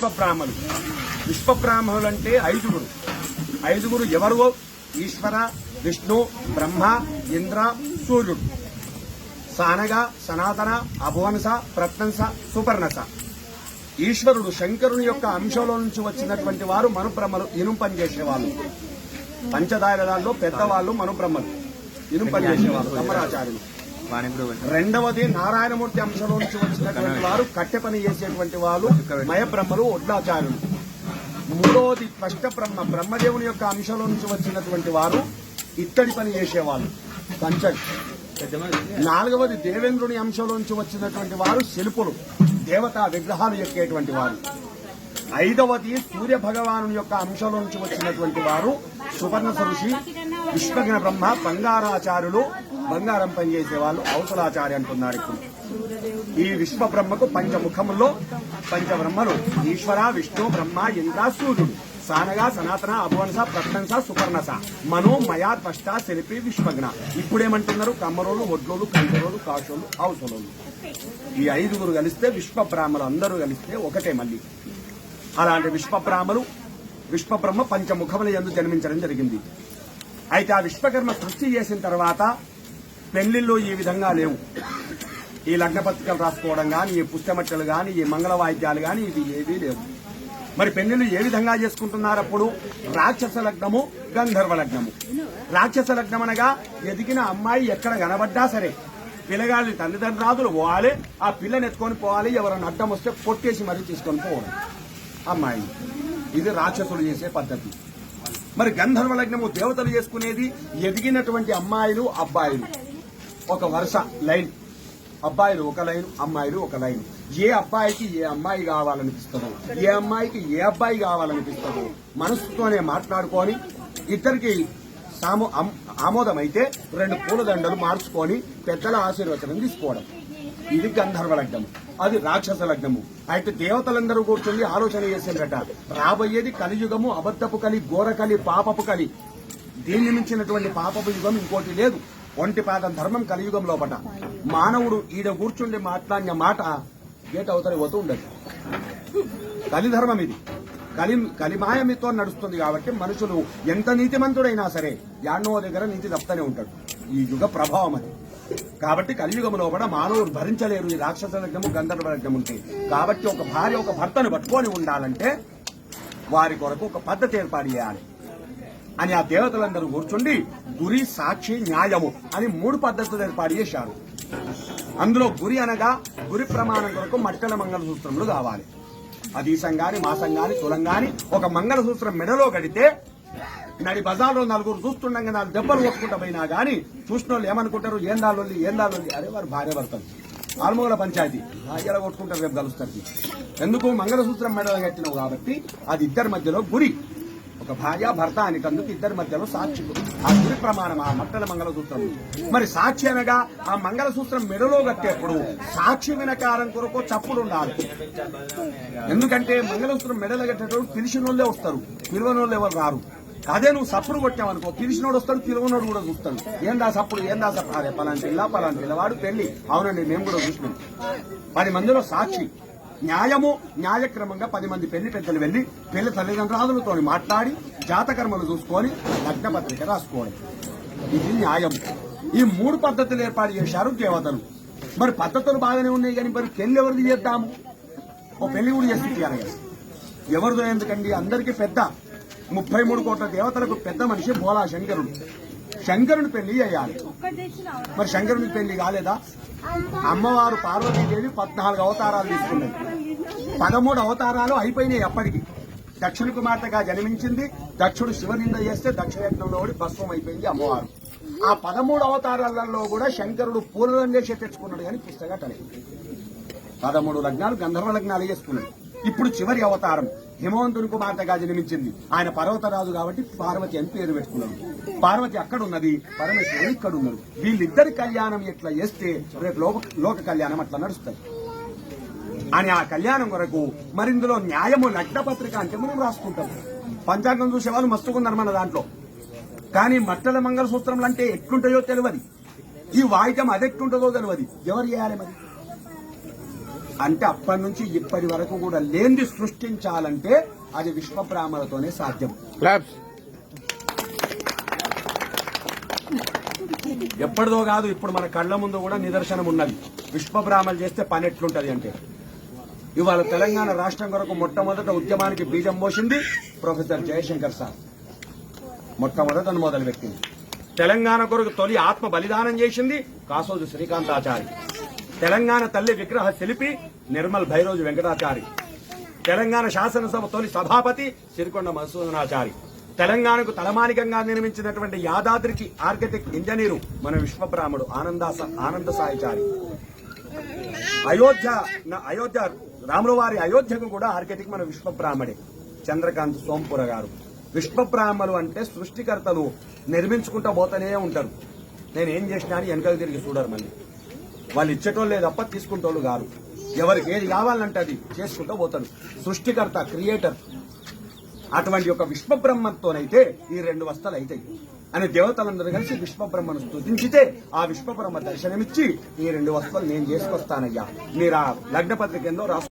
విశ్వబ్రాహ్మణులు విశ్వబ్రాహ్మణులు అంటే ఐదుగురు. ఐదుగురు ఎవరు ఈశ్వర విష్ణు బ్రహ్మ ఇంద్ర సూర్యుడు. సానగ సనాతన అభువనస ప్రత్నంస సుపర్ణస. ఈశ్వరుడు శంకరుని యొక్క అంశంలో నుంచి వచ్చినటువంటి వారు మనుబ్రహ్మలు ఇనుం పనిచేసేవాళ్ళు పంచదారదాల్లో పెద్దవాళ్ళు మనుబ్రహ్మలు. ఇనుం పనిచేసేవాళ్ళు కమ్మరాచార్యులు రెండవది నారాయణమూర్తి అంశంలో నుంచి వచ్చినటువంటి వారు కట్టె పని చేసేటువంటి వాళ్ళు మయబ్రహ్మలు ఒడ్లాచార్యులు మూడవది స్పష్ట బ్రహ్మ బ్రహ్మదేవుని యొక్క అంశంలో నుంచి వచ్చినటువంటి వారు ఇత్తడి పని చేసేవాళ్ళు పంచడి. నాలుగవది దేవేంద్రుని అంశంలోంచి వచ్చినటువంటి వారు శిల్పులు దేవతా విగ్రహాలు ఎక్కేటువంటి వారు. ఐదవది సూర్య భగవాను యొక్క అంశంలో నుంచి వచ్చినటువంటి వారు సువర్ణ ఋషి విశ్వజ్ఞ బ్రహ్మ బంగారాచారులు బంగారం పనిచేసే వాళ్ళు అవసరాచార్య అంటున్నారు ఇప్పుడు. ఈ విశ్వ బ్రహ్మకు పంచముఖములో పంచబ్రహ్మలు ఈశ్వర విష్ణు బ్రహ్మ ఇంద్ర సూర్యుడు. సానగా సనాతన అభువనస ప్రశంస సుపర్ణస. మనో మయా త్వష్ట శిల్పి విశ్వజ్ఞ. ఇప్పుడేమంటున్నారు? కమ్మరోలు ఒడ్లోలు కంచరోలు కాశోలు అవసరోలు ఈ ఐదుగురు కలిస్తే విశ్వ బ్రాహ్మలు అందరూ కలిస్తే ఒకటే మళ్ళీ. అలాంటి విశ్వబ్రాహ్మలు విశ్వబ్రహ్మ పంచముఖముల ఎందు జన్మించడం జరిగింది. అయితే ఆ విశ్వకర్మ సృష్టి చేసిన తర్వాత పెళ్ళిళ్ళు ఈ విధంగా లేవు. ఈ లగ్న పత్రికలు రాసుకోవడం కానీ ఈ పుస్తమట్టలు కానీ ఈ మంగళ వాయిద్యాలు కానీ ఇవి ఏవీ లేవు. మరి పెళ్ళిళ్ళు ఏ విధంగా చేసుకుంటున్నారు అప్పుడు? రాక్షస లగ్నము గంధర్వ లగ్నము. రాక్షస లగ్నం అనగా ఎదిగిన అమ్మాయి ఎక్కడ కనబడ్డా సరే పిల్లగాళ్ళని తల్లిదండ్రులు పోవాలి ఆ పిల్లని ఎత్తుకొని పోవాలి ఎవరైనా అడ్డం వస్తే కొట్టేసి మరీ తీసుకొని పోవడం. అమ్మాయి ఇది రాక్షసులు చేసే పద్ధతి. మరి గంధర్వ లగ్నము దేవతలు చేసుకునేది ఎదిగినటువంటి అమ్మాయిలు అబ్బాయిలు. ఒక వరుస లైన్. అబ్బాయిలు ఒక లైన్ అమ్మాయిలు ఒక లైన్. ఏ అబ్బాయికి ఏ అమ్మాయి కావాలనిపిస్తుందో ఏ అమ్మాయికి ఏ అబ్బాయి కావాలనిపిస్తుందో మనసుతోనే మాట్లాడుకొని ఇద్దరికి సాము అమ్- ఆమోదమైతే రెండు పూలదండలు మార్చుకొని పెద్దల ఆశీర్వచనం తీసుకోవడం. ఇది గంధర్వ లగ్నము. అది రాక్షస లగ్నము. అయితే దేవతలందరూ కూర్చొని ఆలోచన చేసిందట రాబోయేది కలియుగము అబద్ధపు కలి ఘోర కలి పాపపు కలి. దీన్ని మించినటువంటి పాపపు యుగం ఇంకోటి లేదు. ఒంటి పాదం ధర్మం కలియుగం లోపట. మానవుడు ఈడ కూర్చుండి మాట్లాడిన మాట గేట్ అవతలి పోతూ ఉండదు. కలిధర్మం ఇది. కలి కలిమాయమితో నడుస్తుంది కాబట్టి మనుషులు ఎంత నీతిమంతుడైనా సరే యాన్నో దగ్గర నీతి తప్పుతూనే ఉంటాడు. ఈ యుగ ప్రభావం అది. కాబట్టి కలియుగంలో కూడా మానవుడు భరించలేరు. ఈ రాక్షస లగ్నము గంధర్వ లగ్నం ఉంటే. కాబట్టి ఒక భార్య ఒక భర్తను పట్టుకొని ఉండాలంటే వారి కొరకు ఒక పద్ధతి ఏర్పాటు చేయాలి. అని ఆ దేవతలందరూ కూర్చుండి గురి సాక్షి న్యాయము అని మూడు పద్ధతులు ఏర్పాటు చేశారు. అందులో గురి అనగా గురి ప్రమాణం కొరకు మట్టల మంగళసూత్రములు కావాలి. అదీసం గాని మాసం గాని తులం గాని ఒక మంగళసూత్రం మెడలో కడితే నడి బజార్లో నలుగురు చూస్తుండగా నాకు దెబ్బలు కొట్టుకుంటా పోయినా కానీ చూసిన వాళ్ళు ఏమనుకుంటారు? ఏం దాళ్ళొల్లి ఏం దాళ్ళొల్లి అరే వారు భార్య భర్తలు ఆల్మూల పంచాయతీ. భార్యల కొట్టుకుంటారు రేపు కలుస్తారు ఎందుకు? మంగళసూత్రం మెడలో కట్టినావు కాబట్టి అది ఇద్దరి మధ్యలో గురి. ఒక భార్య భర్త అనేటందుకు ఇద్దరి మధ్యలో సాక్షి ఆ గురి ప్రమాణం ఆ మట్టల మంగళసూత్రం. మరి సాక్షి అనగా ఆ మంగళసూత్రం మెడలో కట్టేప్పుడు సాక్షి వినకారం కొరకు చప్పుడు ఉండాలి ఎందుకంటే మంగళసూత్రం మెడలో కట్టేటప్పుడు పిలిచిన వాళ్ళే వస్తారు. పిలువని వాళ్ళు ఎవరు రారు? అదే నువ్వు సప్పుడు కొట్టావనుకో పిలిచినోడు వస్తాడు పిలువనోడు కూడా చూస్తాడు. ఏందా సప్పుడు ఏందా సప్పుడు? అరే పలాంటి పిల్ల పలాంటి పిల్లవాడు పెళ్ళి అవునండి మేము కూడా చూసినాం. పది మందిలో సాక్షి. న్యాయము న్యాయక్రమంగా పది మంది పెళ్ళి పెద్దలు వెళ్ళి పెళ్ళి తల్లిదండ్రులతో మాట్లాడి జాతకర్మలు చూసుకొని లగ్న పత్రిక రాసుకోవడం ఇది న్యాయం. ఈ మూడు పద్ధతులు ఏర్పాటు చేశారు దేవతలు. మరి పద్ధతులు బాగానే ఉన్నాయి కానీ మరి పెళ్ళి ఎవరిది చేద్దాము? ఓ పెళ్ళి కూడా చేసి ఎవరిదో ఎందుకండి? అందరికీ పెద్ద. ముప్పై మూడు కోట్ల దేవతలకు పెద్ద మనిషి బోలా శంకరుడు. శంకరుని పెళ్ళి అయ్యాలి మరి శంకరుని పెళ్ళి కాలేదా? అమ్మవారు పార్వతీదేవి పద్నాలుగు అవతారాలు తీసుకున్నది పదమూడు అవతారాలు అయిపోయినాయి అప్పటికి. దక్షిణ కుమార్తెగా జన్మించింది. దక్షుడు శివనింద చేస్తే దక్షయజ్ఞంలో ఓడి భస్మం అయిపోయింది అమ్మవారు. ఆ పదమూడు అవతారాలలో కూడా శంకరుడు పూలదండేసే తెచ్చుకున్నాడు కానీ పుస్తకం పదమూడు లగ్నాలు గంధర్వ లగ్నాలు చేసుకున్నాడు. ఇప్పుడు చివరి అవతారం. హిమవంతుని కుమార్తెగా జన్మించింది. ఆయన పర్వతరాజు కాబట్టి పార్వతి అని పేరు పెట్టుకున్నాడు. పార్వతి అక్కడ ఉన్నది పరమేశ్వరుడు ఇక్కడ ఉన్నాడు వీళ్ళిద్దరి కళ్యాణం ఎట్లా చేస్తే రేపు లోక లోక కళ్యాణం అట్లా నడుస్తుంది. అని ఆ కళ్యాణం కొరకు మరి ఇందులో న్యాయము లగ్న పత్రిక అంటే మనం రాసుకుంటాం. పంచాంగం చూసే వాళ్ళు మస్తుకున్నారు మన దాంట్లో. కానీ మట్టల మంగళసూత్రములు అంటే ఎట్లుంటాయో తెలియదు ఈ వాయిద్యం అది ఎట్లుంటుందో తెలియదు ఎవరు చేయాలి మరి? అంటే అప్పటి నుంచి ఇప్పటి వరకు కూడా లేనిది సృష్టించాలంటే అది విశ్వబ్రాహ్మణతోనే సాధ్యం. ఎప్పటిదో కాదు ఇప్పుడు మన కళ్ళ ముందు కూడా నిదర్శనం ఉన్నది. విశ్వబ్రాహ్మలు చేస్తే పని ఎట్లుంటది అంటే ఇవాళ తెలంగాణ రాష్ట్రం కొరకు మొట్టమొదట ఉద్యమానికి బీజం పోసింది ప్రొఫెసర్ జయశంకర్ సార్. మొట్టమొదట మొదలు పెట్టింది. తెలంగాణ కొరకు తొలి ఆత్మ బలిదానం చేసింది కాసోజు శ్రీకాంతాచారి. తెలంగాణ తల్లి విగ్రహ శిల్పి నిర్మల్ భైరోజు వెంకటాచారి. తెలంగాణ శాసనసభ తొలి సభాపతి సిరికొండ మధుసూదనాచారి. తెలంగాణకు తలమానికంగా నిర్మించినటువంటి యాదాద్రికి ఆర్కిటెక్ట్ ఇంజనీరు మన విశ్వబ్రాహ్మడు ఆనందాస ఆనంద సాయిచారి అయోధ్య అయోధ్య రాములవారి అయోధ్యకు కూడా ఆర్కిటెక్ట్ మన విశ్వబ్రాహ్మడే చంద్రకాంత్ సోంపుర గారు. విశ్వబ్రాహ్మలు అంటే సృష్టికర్తలు నిర్మించుకుంటా పోతూనే ఉంటారు. నేను ఏం చేసినా అని వెనకలు తిరిగి చూడరు మళ్ళీ. వాళ్ళు ఇచ్చేటోళ్ళే తప్ప తీసుకుంటోళ్ళు గారు ఎవరికి ఏది కావాలంటే అది చేసుకుంటూ పోతాడు సృష్టికర్త క్రియేటర్ అటువంటి ఒక విశ్వబ్రహ్మతోనైతే ఈ రెండు వస్తలు అవుతాయి అని దేవతలందరూ కలిసి విశ్వబ్రహ్మను స్థుతించితే ఆ విశ్వబ్రహ్మ దర్శనమిచ్చి ఈ రెండు వస్తువులు నేను చేసుకొస్తానయ్యా. మీరు ఆ లగ్న పత్రిక ఏందో రాసు